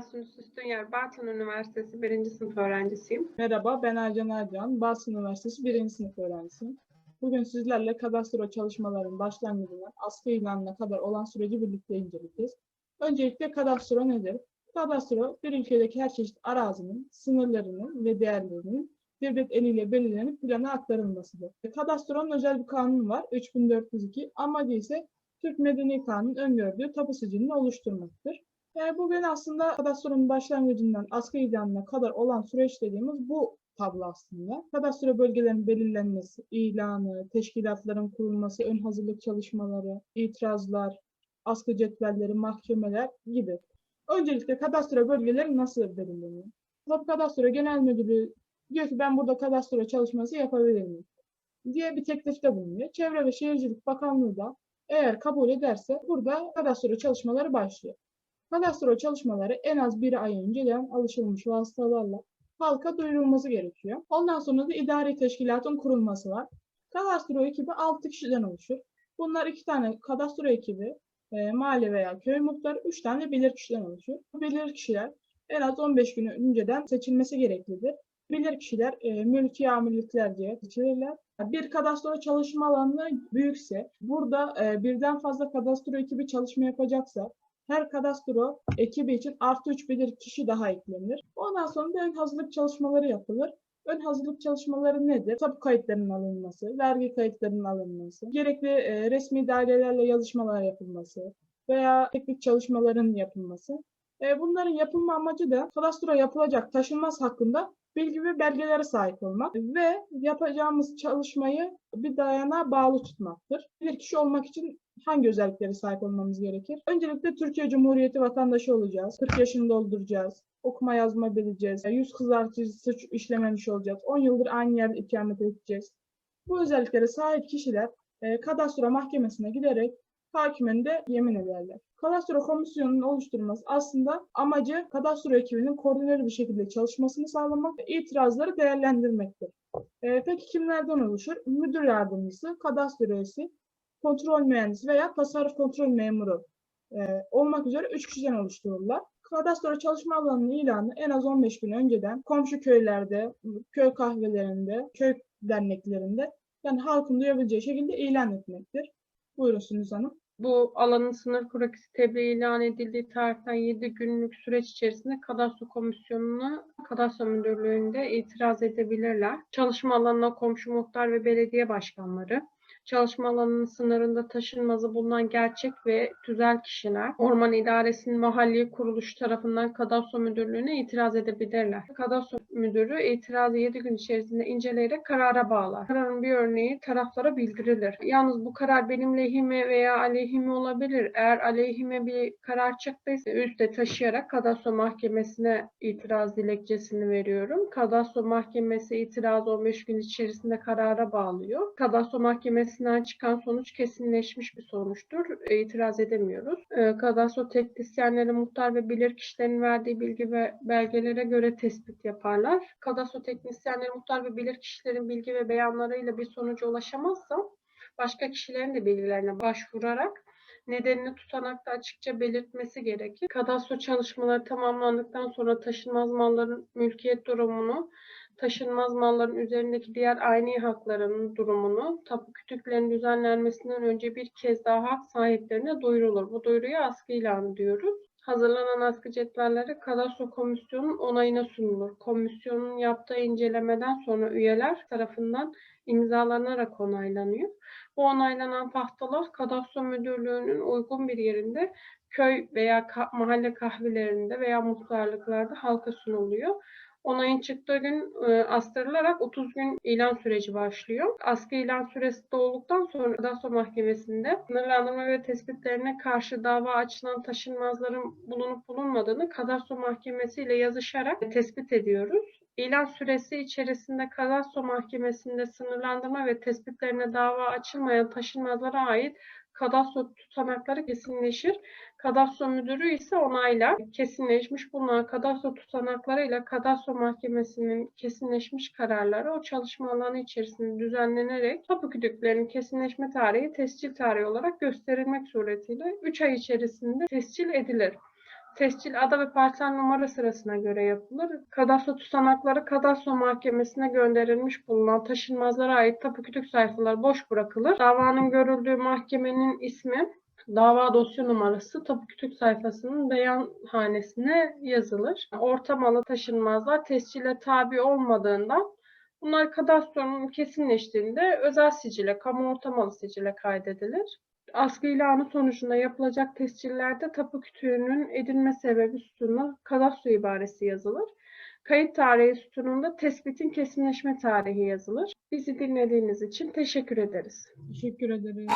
Tunyer, Bartın Üniversitesi 1. sınıf öğrencisiyim. Merhaba, ben Ercan Ercan, Boğaziçi Üniversitesi 1. sınıf öğrencisiyim. Bugün sizlerle kadastro çalışmaların başlangıcından askı ilanına kadar olan süreci birlikte inceleyeceğiz. Öncelikle kadastro nedir? Kadastro, bir ülkedeki her çeşit arazinin, sınırlarının ve değerlerinin devlet eliyle belirlenip plana aktarılmasıdır. Kadastronun özel bir kanunu var, 3402. Amacı ise Türk Medeni Kanunu'nun öngördüğü tapu sicilini oluşturmaktır. Yani bugün aslında kadastronun başlangıcından askı ilanına kadar olan süreç dediğimiz bu tablo aslında. Kadastro bölgelerin belirlenmesi, ilanı, teşkilatların kurulması, ön hazırlık çalışmaları, itirazlar, askı cetvelleri, mahkemeler gibi. Öncelikle kadastro bölgeleri nasıl belirleniyor? Tapu Kadastro Genel Müdürlüğü diyor ki ben burada kadastro çalışması yapabilir miyim? diye bir teklifte bulunuyor. Çevre ve Şehircilik Bakanlığı da eğer kabul ederse burada kadastro çalışmaları başlıyor. Kadastro çalışmaları en az bir ay önceden alışılmış vasıtalarla halka duyurulması gerekiyor. Ondan sonra da idari teşkilatın kurulması var. Kadastro ekibi 6 kişiden oluşur. Bunlar iki tane kadastro ekibi, e, mahalle veya köy muhtarı, 3 tane bilirkişiden oluşur. Bu bilirkişiler en az 15 gün önceden seçilmesi gereklidir. Bilirkişiler e, mülki amirlikler diye seçilirler. Bir kadastro çalışma alanı büyükse, burada e, birden fazla kadastro ekibi çalışma yapacaksa, her kadastro ekibi için artı 3 bilir kişi daha eklenir. Ondan sonra da ön hazırlık çalışmaları yapılır. Ön hazırlık çalışmaları nedir? Tapu kayıtlarının alınması, vergi kayıtlarının alınması, gerekli e, resmi dairelerle yazışmalar yapılması veya teknik çalışmaların yapılması. E, bunların yapılma amacı da kadastro yapılacak taşınmaz hakkında bilgi ve belgelere sahip olmak ve yapacağımız çalışmayı bir dayanağa bağlı tutmaktır. Bir kişi olmak için hangi özelliklere sahip olmamız gerekir? Öncelikle Türkiye Cumhuriyeti vatandaşı olacağız. 40 yaşını dolduracağız. Okuma yazma bileceğiz. Yüz kızartıcı suç işlememiş olacağız. 10 yıldır aynı yerde ikamet edeceğiz. Bu özelliklere sahip kişiler e, kadastro mahkemesine giderek hakimin de yemin ederler. Kadastro komisyonunun oluşturulması aslında amacı kadastro ekibinin koordineli bir şekilde çalışmasını sağlamak ve itirazları değerlendirmektir. E, peki kimlerden oluşur? Müdür yardımcısı, kadastro üyesi, kontrol mühendisi veya tasarruf kontrol memuru e, olmak üzere 3 kişiden oluştururlar. Kadastro çalışma alanının ilanı en az 15 gün önceden komşu köylerde, köy kahvelerinde, köy derneklerinde yani halkın duyabileceği şekilde ilan etmektir. Buyurun Sündüz Hanım. Bu alanın sınır kurakisi tebliğ ilan edildiği tarihten 7 günlük süreç içerisinde kadastro komisyonuna kadastro müdürlüğünde itiraz edebilirler. Çalışma alanına komşu muhtar ve belediye başkanları, çalışma alanının sınırında taşınmazı bulunan gerçek ve tüzel kişiler, orman idaresinin mahalli kuruluş tarafından kadastro müdürlüğüne itiraz edebilirler. Kadastro müdürü itirazı 7 gün içerisinde inceleyerek karara bağlar. Kararın bir örneği taraflara bildirilir. Yalnız bu karar benim lehime veya aleyhime olabilir. Eğer aleyhime bir karar çıktıysa üstte taşıyarak kadastro mahkemesine itiraz dilekçesini veriyorum. Kadastro mahkemesi itiraz 15 gün içerisinde karara bağlıyor. Kadastro mahkemesi mahkemesinden çıkan sonuç kesinleşmiş bir sonuçtur. E, itiraz edemiyoruz. E, kadastro teknisyenleri muhtar ve bilirkişilerin verdiği bilgi ve belgelere göre tespit yaparlar. Kadastro teknisyenleri muhtar ve bilirkişilerin bilgi ve beyanlarıyla bir sonuca ulaşamazsa başka kişilerin de bilgilerine başvurarak nedenini tutanakta açıkça belirtmesi gerekir. Kadastro çalışmaları tamamlandıktan sonra taşınmaz malların mülkiyet durumunu taşınmaz malların üzerindeki diğer aynı haklarının durumunu tapu kütüklerinin düzenlenmesinden önce bir kez daha hak sahiplerine duyurulur. Bu duyuruya askı ilanı diyoruz. Hazırlanan askı cetvelleri kadastro komisyonunun onayına sunulur. Komisyonun yaptığı incelemeden sonra üyeler tarafından imzalanarak onaylanıyor. Bu onaylanan pahtalar kadastro müdürlüğünün uygun bir yerinde köy veya ka- mahalle kahvelerinde veya muhtarlıklarda halka sunuluyor. Onayın çıktığı gün e, astırılarak 30 gün ilan süreci başlıyor. Askı ilan süresi dolduktan sonra Kadastro Mahkemesi'nde sınırlandırma ve tespitlerine karşı dava açılan taşınmazların bulunup bulunmadığını Kadastro Mahkemesi ile yazışarak tespit ediyoruz. İlan süresi içerisinde Kadastro Mahkemesi'nde sınırlandırma ve tespitlerine dava açılmayan taşınmazlara ait kadastro tutanakları kesinleşir. Kadastro müdürü ise onaylar. Kesinleşmiş bulunan kadastro tutanaklarıyla kadastro mahkemesinin kesinleşmiş kararları o çalışma alanı içerisinde düzenlenerek tapu kütüklerinin kesinleşme tarihi tescil tarihi olarak gösterilmek suretiyle 3 ay içerisinde tescil edilir. Tescil ada ve parsel numara sırasına göre yapılır. Kadastro tutanakları kadastro mahkemesine gönderilmiş bulunan taşınmazlara ait tapu kütük sayfaları boş bırakılır. Davanın görüldüğü mahkemenin ismi, dava dosya numarası tapu kütük sayfasının beyanhanesine yazılır. Ortamalı taşınmazlar tescile tabi olmadığından bunlar kadastronun kesinleştiğinde özel sicile, kamu ortamalı sicile kaydedilir. Askı ilanı sonucunda yapılacak tescillerde tapu kütüğünün edilme sebebi sütununa kadastro ibaresi yazılır. Kayıt tarihi sütununda tespitin kesinleşme tarihi yazılır. Bizi dinlediğiniz için teşekkür ederiz. Teşekkür ederim.